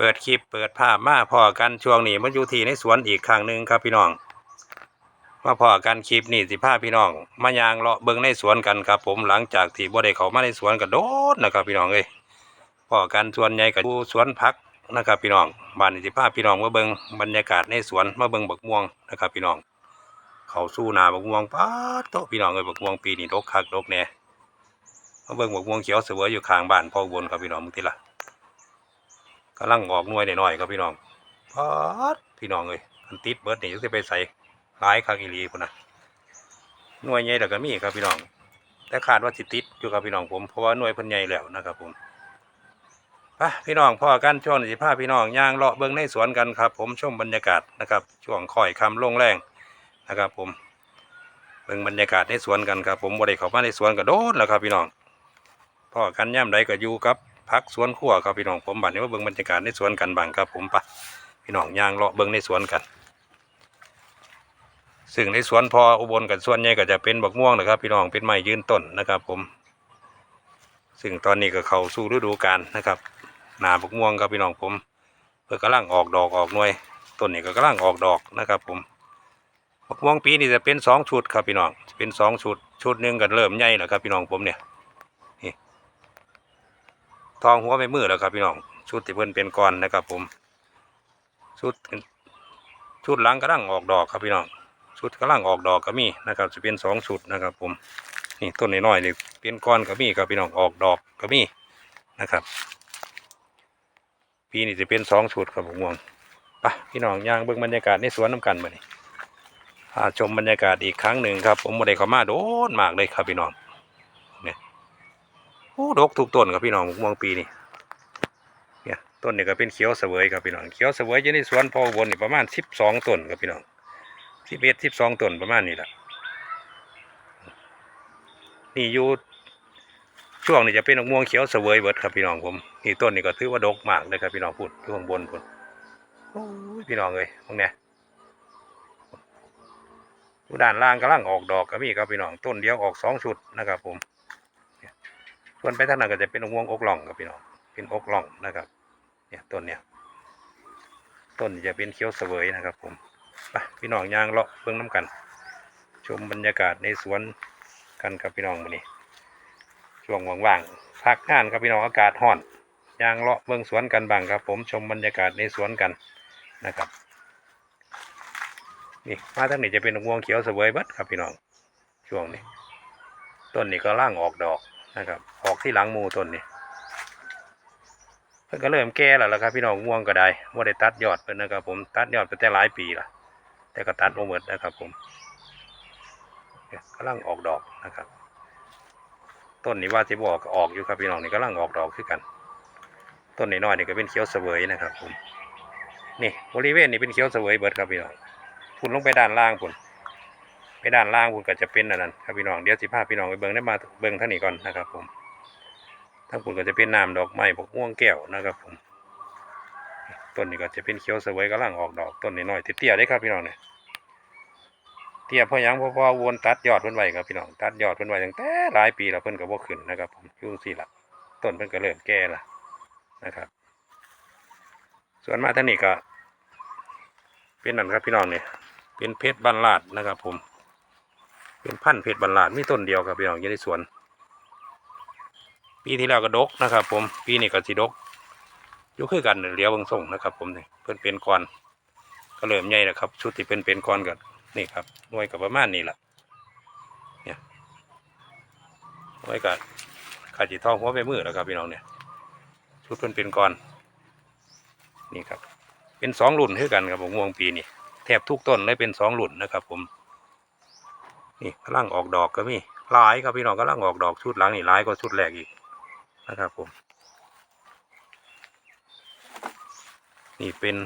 เปิดคลิปเปิดภาพมาพอกันช่วงนี้มันอยู่ที่ในสวนอีกครั้งหนึ่งครับพี่น้อง มาพอกันคลิปนี่สิพาพี่น้อง มายางเลาะเบิ่งในสวนกันครับ ผมหลังจากที่บ่ได้เขามาในสวนก็โดนนะครับ พี่น้องเอ้ยพอกันส่วนใหญ่ก็อยู่สวนพักนะครับ พี่น้องบ้านสิพาพี่น้องมาเบิ่งบรรยากาศในสวนมาเบิ่งบักม่วงนะครับ พี่น้อง เขาสู้หนาบักม่วงป้าโตพี่น้องเอ้ยบักม่วงปีนี้ดกคักดกแน่มาเบิ่งบักม่วงเขียวเสวยอยู่ข้างบ้านพ่อบนครับพี่น้องมึงทีละ กำลังออกหน่วยหน่อยๆครับพี่น้องป้าดพี่น้องเอ้ยมันติดเบิร์ดนี่จะไปใส่หลายคักอีหลีพุ่นนะหน่วยใหญ่แต่ก็มีครับพี่น้อง แต่คาดว่าสิติดอยู่กับพี่น้องผมเพราะว่าหน่วยพิ่นใหญ่แล้วนะครับผมไปพี่น้องพ่อกันช่วงนี้สิพาพี่น้องย่างเลาะเบิ่งในสวนกันครับ ผมชมบรรยากาศนะครับ ช่วงค่อยคำลงแรงนะครับผมเบิ่งบรรยากาศในสวนกันครับ ผมบ่ได้เข้ามาในสวนก็โดนแล้วครับพี่น้องพ่อกันย่ำใดก็อยู่กับ พักสวนครัวครับพี่น้องผมบัดนี้ว่าเบิ่งบรรยากาศในสวนกันบ้างครับผมปะพี่น้องย่างเลาะเบิ่งในสวนกัน ซึ่งในสวนพออุบลกับสวนใหญ่ก็จะเป็นบักม่วงนะครับ พี่น้องเป็นไม้ยืนต้นนะครับ ผม ซึ่งตอนนี้ก็เข้าสู่ฤดูกาลนะครับหนาบักม่วงครับพี่น้องผมเพื่อกำลังออกดอกออกหน่วยต้นนี้ก็กำลังออกดอกนะครับ ผมมะม่วงปีนี้จะเป็นสองชุดครับพี่น้องเป็นสองชุดชุดหนึ่งก็เริ่มใหญ่แล้วครับพี่น้องผมเนี่ย ทองหัวไม่มือแล้วครับพี่น้องชุดที่เพิ่นเป็นก้อนนะครับ ผมชุดชุดหลังกำลังออกดอกครับพี่น้องชุดกำลังออกดอกก็มีนะครับจะเป็นสองชุดนะครับ ผมนี่ต้นน้อยๆนี่เป็นก้อนก็มีครับพี่น้องออกดอกก็มีนะครับ ปีนี้จะเป็นสองชุดครับผมวงไปพี่น้องย่างเบิ่งบรรยากาศในสวนน้ำกันมานี่พาชมบรรยากาศอีกครั้งหนึ่งครับ ผมโมได้เข้ามาโดนมากเลยครับพี่น้อง อ้ดกทุกต้นครับพี่น้องมะม่วงปีนี่เนี่ยต้นนี้ก็เป็นเขียวเสวยครับพี่น้องเขียวเสวยอยู่ในสวนพออุบนนี่ประมาณสิบสองต้นครับพี่น้องสิบเอ็ดสิบสองต้นประมาณนี้แหละนี่อยู่ช่วงนี้จะเป็นมะม่วงเขียวเสวยเบิดครับพี่น้องผมนี่ต้นนี้ก็ถือว่าดกมากเลยครับพี่น้องพูดอยู่ข้างบนพุ่นโอ้ยพี่น้องเลยตรงเนี้ยดูด้านล่างกำลังออกดอกก็มีครับพี่น้องต้นเดียวออกสองชุดนะครับผม ส่วนไปทางนั้นก็จะเป็นวงอกล่องครับพี่น้องเป็นอกล่องนะครับ เนี่ยต้นเนี่ยต้นจะเป็นเขียวเสวยนะครับ ผมไปพี่น้องย่างเลาะเบื้องน้ำกัน ชมบรรยากาศในสวนกันครับพี่น้องวันนี้ช่วงว่างๆพักงานครับพี่น้องอากาศร้อนย่างเลาะเบื้องสวนกันบ้างครับ ผมชมบรรยากาศในสวนกันนะครับนี่มาทางนี้จะเป็นม่วงเขียวเสวยบิดครับพี่น้องช่วงนี้ ต้นนี้ก็ร่างออกดอก นะครับออกที่หลังมูต้นนี้เพิ่นก็เริ่มแก่แล้วล่ะครับพี่น้องม่วงก็ได้ว่าได้ตัดยอดเพิ่นนะครับผมตัดยอดไปแต่หลายปีละแต่ก็ตัดโอเมิดนะครับผมเนี่ยกำลังออกดอกนะครับ ต้นนี้ว่าจะบอกออกอยู่ครับพี่น้องนี่กำลังออกดอกคือกัน ต้นนี้น้อยนี่ก็เป็นเขียวเสวยนะครับผมนี่บริเวณนี้เป็นเขียวเสวยเบิดครับพี่น้องพุ่นลงไปด้านล่างพุ่น ด้านล่างพุ่นก็จะเป็นอันนั้นครับพี่น้องเดี๋ยวสิพาพี่น้องไปเบิ่งได้มาเบิ่งท่านี้ก่อนนะครับผมทั้งพุ่นก็จะเป็นน้ำดอกไม้พวกม่วงแก้วนะครับผมต้นนี้ก็จะเป็นเขียวสวยกำลังออกดอกต้นนี้น้อยเตี้ยๆได้ครับพี่น้องเนี่ยเตี้ยเพราะยังเพราะว่าวนตัดยอดเพิ่นไว้ครับพี่น้องตัดยอดเพิ่นไว้ตั้งแต่หลายปีแล้วเพิ่นก็บ่ขึ้นนะครับผมยุ่งสี่ละต้นเพิ่นก็เริ่มแก่ละนะครับ ส่วนมาท่างนี้ก็ เป็นนั่นครับพี่น้องเนี่ยเป็นเพชรบรรลาดนะครับผม เป็นพันธุ์เพชรบรรลาดมีต้นเดียวครับพี่น้องอยู่ในสวน ปีที่แล้วก็ดกนะครับ ผมปีนี้ก็สิดกอยู่คือกันเลี้ยวเบางส่งนะครับ ผมเนี่ยเพิ่อนเป็นก้อนก็เริ่มใหญ่แล้วครับชุดที่เป็นเป็นก้อนก็นี่ครับหน่วยกับประมาณนี้แหละเนี่ยหน่วยกับขาจีทองหัวไปมือแล้วครับพี่น้องเนี่ยชุดเพิ่นเป็นก้อนนี่ครับ เป็นสองรุ่นคือกันครับผมม่วงปีนี่แทบทุกต้นเลยเป็นสองรุ่นนะครับ ผม นี่กำลังออกดอกก็มีหลายครับพี่น้องกำลังออกดอกชุดหลังนี่หลายกว่าชุดแรกอีกนะครับผม นี่เป็น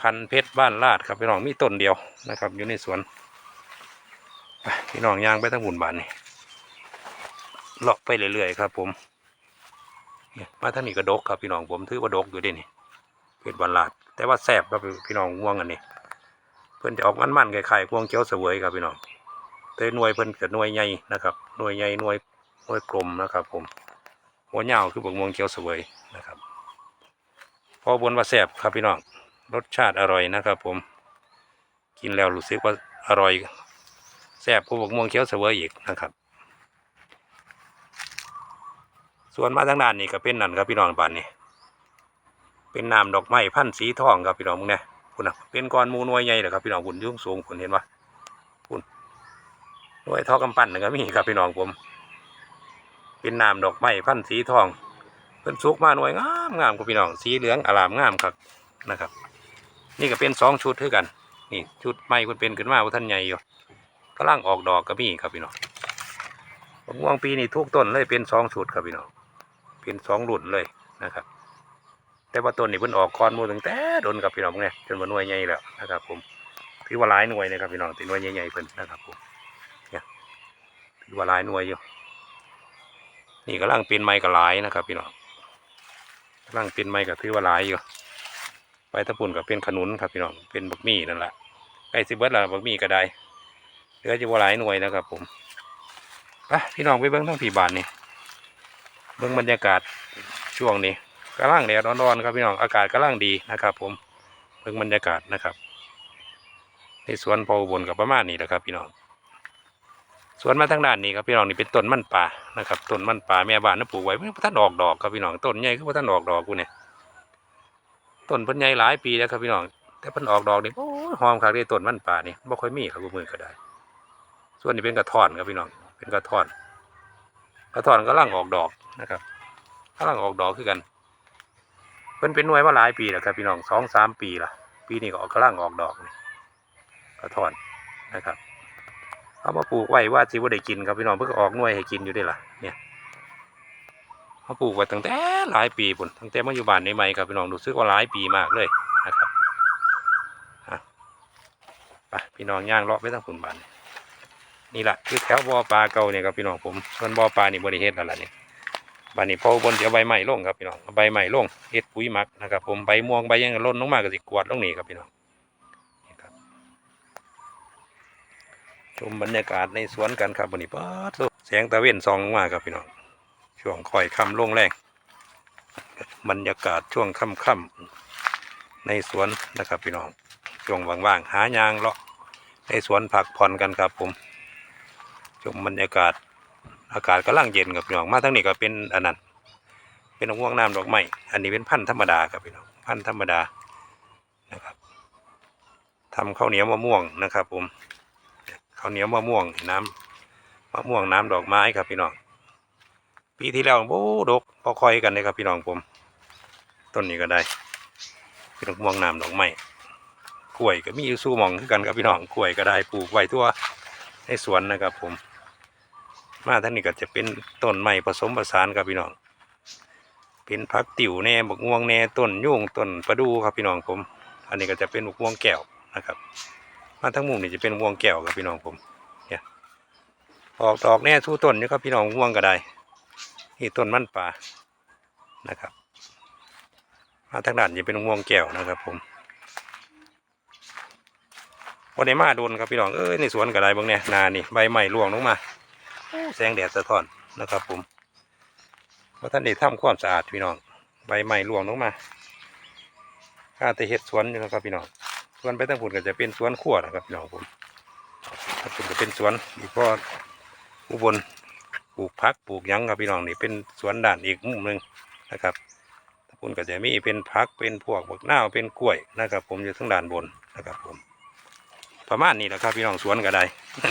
พันเพชรบ้านลาดครับพี่น้องมีต้นเดียวนะครับ อยู่ในสวนพี่น้องย่างไปทั้งบุญบานนี่เลาะไปเรื่อยๆครับ ผมนี่มาท่างนี้ก็ดกครับพี่น้องผมถือว่าดกอยู่ดินี่เพชรบรรลาด แต่ว่าแสบครับพี่น้องง่วงอันนี้ พิ่นจะออกมันๆคล้ายๆง่วงเขียวเสวยครับพี่น้องแต่หน่วยเพิ่นกับหน่วยใหญ่นะครับหน่วยใหญ่หน่วยหน่วยกลมนะครับ ผม หัวเหยาวคือบกม่วงเขียวเสวยนะครับ พอบนว่าแซ่บครับพี่น้องรสชาติอร่อยนะครับ ผม กินแล้วรู้สึกว่าอร่อยแซ่บผู้บกม่วงเขียวเสวยอีกนะครับ ส่วนมาทางด้านนี้ก็เป็นนั่นครับพี่น้องบ้านนี้ เป็นน้ำดอกไม้พันธุ์สีทองครับพี่น้องมึงเนี่ย คุณนะเป็นก้อนมูน่วยใหญ่เลยครับพี่น้องคุณยุ่งสูงคุณเห็นปะคุณหน่วยท่ากำปั้นนะครับมีครับพี่น้องผม เป็นน้ำดอกไม้พันธ์สีทองเป็นสุกมาหน่วยงามงามครับพี่น้องสีเหลืองอลามงามครับนะครับ นี่ก็เป็นสองชุดเท่ากัน นี่ชุดใหม่คุณเป็นขึ้นมาว่าท่านใหญ่อยู่กำลังออกดอกก็มีครับพี่น้องมะม่วงปีนี้ทุกต้นเลยเป็นสองชุดครับพี่น้องเป็นสองรุ่นเลยนะครับ แต่ว่าต้นนี้เพิ่นออกคอนมูตั้งแต่โดนกับพี่น้องเนี่ยจนมาหน่วยใหญ่แล้วนะครับ ผมถือว่าหลายหน่วยนะครับพี่น้องตีหน่วยใหญ่ๆเพิ่นนะครับผมเนี่ยถือว่าหลายหน่วยอยู่ นี่กำลังเป็นไม้กับหลายนะครับพี่น้องกำลังเป็นไม้กับถือว่าหลายอยู่ไปตะปุ่นกับเป็นขนุนครับพี่น้องเป็นบักมี่นั่นแหละใกล้สิเบิดและบักมี่ก็ได้เหลือจะว่าหลายหน่วยนะครับผมไปพี่น้องไปเบิ้งทั้งผีบานนี่เบิ้งบรรยากาศช่วงนี้ กำลังแดดร้อนๆครับพี่น้องอากาศกำลังดีนะครับ ผมเบิ้งบรรยากาศนะครับในสวนพออุบนกับประมาณนี้แหละครับ พี่น้องสวนมาทางด้านนี้ครับพี่น้องนี่เป็นต้นมันป่านะครับต้นมันป่าแม่บ้านนั่นปลูกไว้ไม่อท่านออกดอกครับพี่น้องต้นใหญ่คือว่าท่านออกดอกกูเนี่ยต้นพิ่นใหญ่หลายปีแล้วครับพี่น้องแต่เพิ่นออกดอกนี่โอ้หอมคักเลยต้นมันป่านี่บ่ค่อยมีครับกูมือก็ได้ ส่วนนี้เป็นกระท่อนครับพี่น้องเป็นกระท่อน กระท่อนกำลังออกดอกนะครับกำลังออกดอกคือกัน พิ่นเป็นหน่วยมาหลายปีแล้วครับพี่น้องสองสามปีละปีนี้ก็ออกกำลังออกดอกกระท่อนนะครับเอามาปลูกไว้ว่าสิว่าได้กินครับพี่น้องเพิ่งออกหน่วยให้กินอยู่ได้ล่ะเนี่ยเขาปลูกไว้ตั้งแต่หลายปีปุ่นตั้งแต่มาอยู่บ้านในใหม่ครับพี่น้องรู้สึกว่าหลายปีมากเลยนะครับไปพี่น้องย่างเลาะไปทั้งปุ่นบ้านนี่แหละคือแถวบ่อปลาเก่าเนี่ยครับพี่น้องผมส่วนบ่อปลานี่บริเฮ็ดแล้วล่ะนี่ย บานนี้พอบนเดี๋ยวใบใหม่ลงครับพี่น้องใบใหม่ลงเฮ็ดปุ๋ยหมักนะครับ ผมใบม่วงใบยังล่นลงมาก็สิกวาดลงนี่ครับพี่น้องครับชมบรรยากาศในสวนกันครับวันนี้ป๊าดโถ่แสงตะเวนส่องมาครับพี่น้องช่วงค่อยค่ำลงแรงบรรยากาศช่วงค่ำค่ำๆในสวนนะครับพี่น้องช่วงว่างๆหายางเลาะในสวนผักผ่อนกันครับผมชมบรรยากาศ อากาศกำลังเย็นครับพี่น้องมาทั้งนี้ก็เป็นอันนั้นเป็นห่วงน้ำดอกไม้อันนี้เป็นพันธุ์ธรรมดาครับพี่น้องพันธุ์ธรรมดานะครับทำข้าวเหนียวมะม่วงนะครับผมข้าวเหนียวมะม่วงน้ำมะม่วงน้ำดอกไม้ครับพี่น้องปีที่แล้วโอ้ดกพอคอยกันเลยครับพี่น้องผมต้นนี้ก็ได้พี่น้องม่วงน้ำดอกไม้กล้วยก็มีอยู่สู้มองกันครับพี่น้องกล้วยก็ได้ปลูกไว้ทั่วในสวนนะครับผม มาท่างนี้ก็จะเป็นต้นไม้ผสมผสานครับพี่น้อง เป็นพักติ๋วแน่บกม่วงแน่ต้นยุ่งต้นประดูครับพี่น้องผม อันนี้ก็จะเป็นบกม่วงแก้วนะครับ มาทั้งมุมนี่จะเป็นม่วงแก้วครับพี่น้องผมเนี่ยออกดอกแน่สู้ต้นนี่ครับพี่น้องม่วงก็ได้นี่ต้นมันป่านะครับ มาทางด้านจะเป็นม่วงแก้วนะครับ ผมวันนี้มาโดนครับพี่น้องเอ้ยในสวนกระไดบ้างเนี่ยนานี่ใบใหม่ร่วงลงมา แสงแดดสะท้อนนะครับ ผมว่าท่านได้ทำความสะอาดพี่น้องใบใหม่ร่วงลงมาข้าแต่เห็ดสวนอยู่นะครับพี่น้องสวนไปตั้งผุนก็จะเป็นสวนขั้วนะครับพี่น้องผมถ้าผุนก็เป็นสวนอีกพออุบลปลูกพักปลูกยังครับพี่น้องนี่เป็นสวนด่านอีกมุมหนึ่งนะครับตะพุนก็จะมีเป็นพักเป็นพวกบักนาวเป็นกล้วยนะครับ ผมอยู่ทั้งด้านบนนะครับผม ประมาณนี้แหละครับพี่น้องสวนก็ได้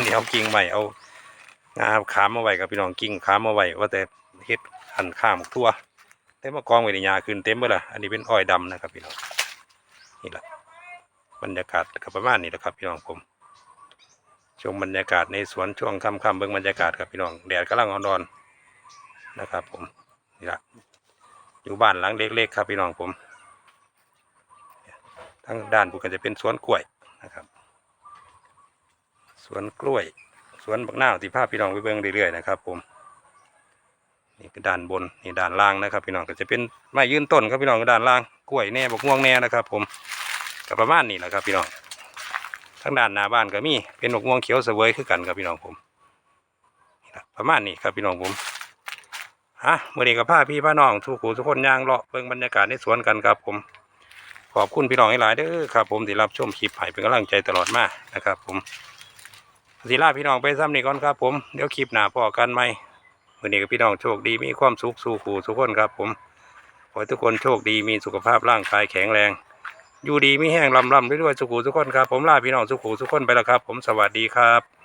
เดี๋ยวกิ่งใหม่เอา งาขามมาไว้กับพี่น้องกิ่งขามมาไว้ว่าแต่เฮ็ดหันข้ามทั่วเต็มมากองไว้ในยาขึ้นเต็มไปละอันนี้เป็นอ้อยดำนะครับพี่น้องนี่แหละบรรยากาศก็ประมาณนี้แหละครับพี่น้องผมชมบรรยากาศในสวนช่วงค่ำๆเบื้องบรรยากาศครับพี่น้องแดดกำลังอ่อนๆนะครับ ผมนี่แหละอยู่บ้านหลังเล็กๆครับพี่น้องผมทั้งด้านบุกันจะเป็นสวนกล้วยนะครับ สวนกล้วย สวนบักนาวที่ภาพพี่น้องไปเบื้องเรื่อยๆนะครับ ผมนี่คือด้านบนนี่ด้านล่างนะครับ พี่น้องก็จะเป็นไม้ยืนต้นครับพี่น้องก็ด้านล่างกล้วยแน่บกม่วงแน่นะครับ ผมก็ประมาณนี้แหละครับ พี่น้องทางด้านหน้าบ้านก็มีเป็นนกม่วงเขียวเสวยคือกันครับพี่น้องผมประมาณนี้ครับพี่น้องผมฮะเมื่อนี้กับผ้าพี่ผ้าน้องทุกหูทุกคนย่างเลาะเบิ่งบรรยากาศในสวนกันครับ ผมขอบคุณพี่น้องหลายๆเด้อครับ ผมที่รับชมคลิปให้เป็นกำลังใจตลอดมานะครับ ผม สิลาพี่น้องไปซ้ำนี่ก่อนครับผม เดี๋ยวคลิปหน้าพอกันไหมวันนี้ก็พี่น้องโชคดีมีความสุขสู่ขู่สุขคนครับผมขอให้ทุกคนโชคดีมีสุขภาพร่างกายแข็งแรง อยู่ดีไม่แห้งลำลำด้วยๆสุขุสุขคนครับผมลาพี่น้องสุขุสุขคนไปแล้วครับ ผมสวัสดีครับ